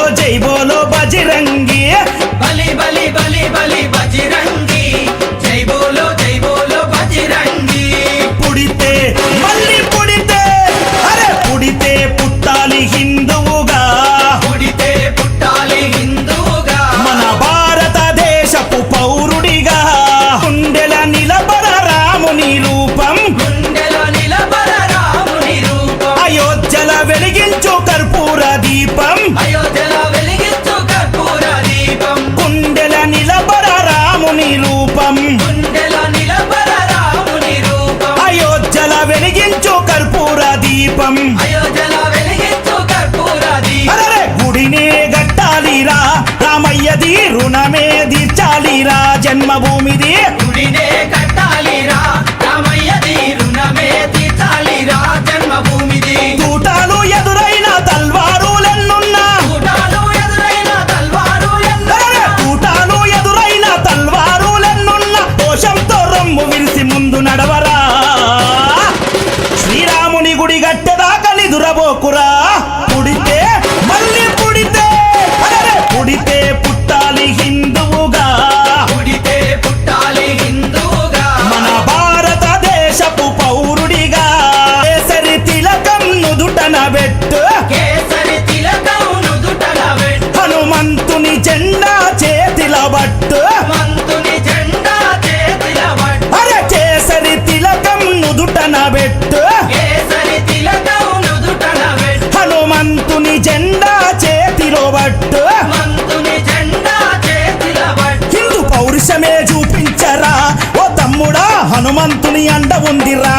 బోలో జై బోలో బజరంగి బలి బలి బలి బలి బజరంగి జై బోలో జై బోలో బజరంగి పుడితే మళ్ళీ పుడితే అరే పుడితే పుట్టాలి హిందువుగా దీపం గుడినే గట్టాలిరా రామయ్యది రుణమే తీర్చాలిరా. జన్మభూమిది పెట్టు కేసరి తిలకం నుదుటన పెట్టు హనుమంతుని జెండా చేతిల బట్టు. మంతుని జెండా చేతిల పట్టు అరే కేసరి తిలకం నుదుటన పెట్టు కేసరి తిలకం నుదుటన పెట్టు హనుమంతుని జెండా చేతిలో బట్టు. మంతుని జెండా చేతిల పట్టు హిందూ పౌరుషమే చూపించరా? ఓ తమ్ముడా హనుమంతుని అండ ఉందిరా.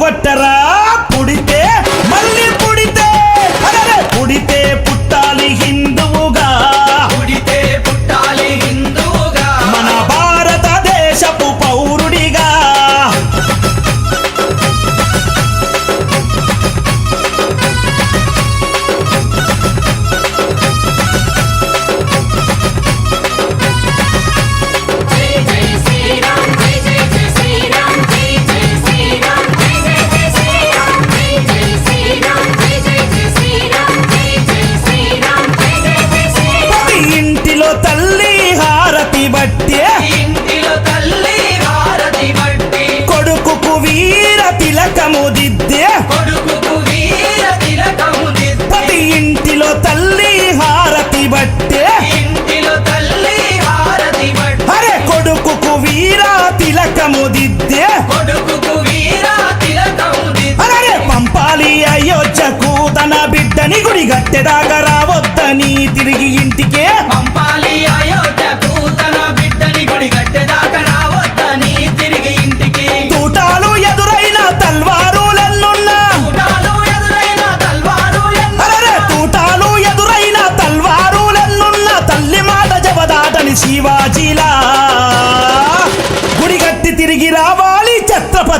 కొట్టరా? దిద్దే ప్రతి ఇంటిలో తల్లి హారతి బట్టే. అరే కొడుకుకు వీర తిలకము దిద్ది అరే పంపాలి అయోధ్యకు తన బిడ్డని గుడి గట్టెదాకా రావద్దని తిరిగి ఇంటికే.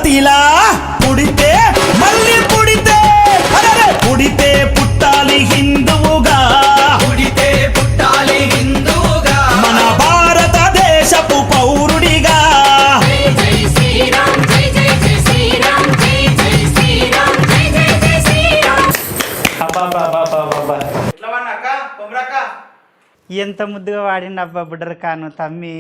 ఛత్రపతిలా పుడితే మళ్ళీ పుడితే. అరే పుడితే పుట్టాలి హిందువుగా. పుడితే పుట్టాలి హిందూగా మన భారతదేశపు పౌరుడిగా. జై జై శ్రీరామ్ జై జై జై శ్రీరామ్ జై జై శ్రీరామ్ జై జై జై శ్రీరామ్. ఎంత ముద్దుగా వాడిన అబ్బా బుడ్డర కాను తమ్మి.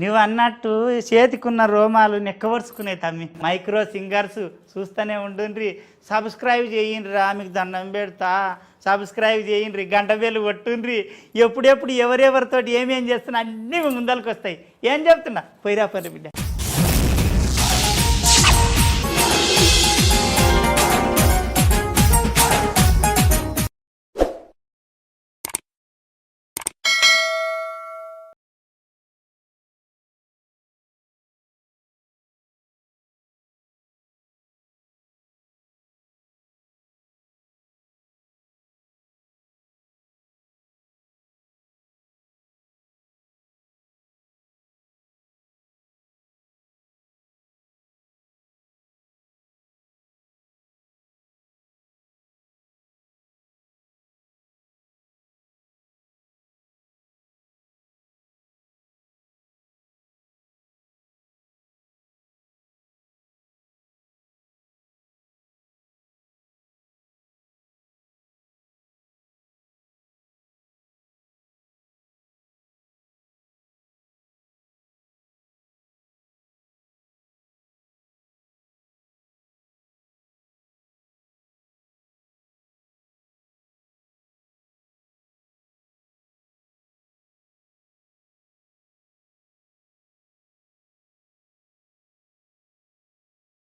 నువ్వు అన్నట్టు చేతికున్న రోమాలు నెక్కవరుచుకునే తమ్మి. మైక్రో సింగర్స్ చూస్తూనే ఉండుండ్రి. సబ్స్క్రైబ్ చేయండి రా మీకు దండం పెడతా. సబ్స్క్రైబ్ చేయండి గంట వేలు కొట్టుండ్రి. ఎప్పుడెప్పుడు ఎవరెవరితోటి ఏమేం చేస్తున్నా అన్నీ ముందలకు వస్తాయి ఏం చెప్తున్నా? పోయిరా పరి బిడ్డ.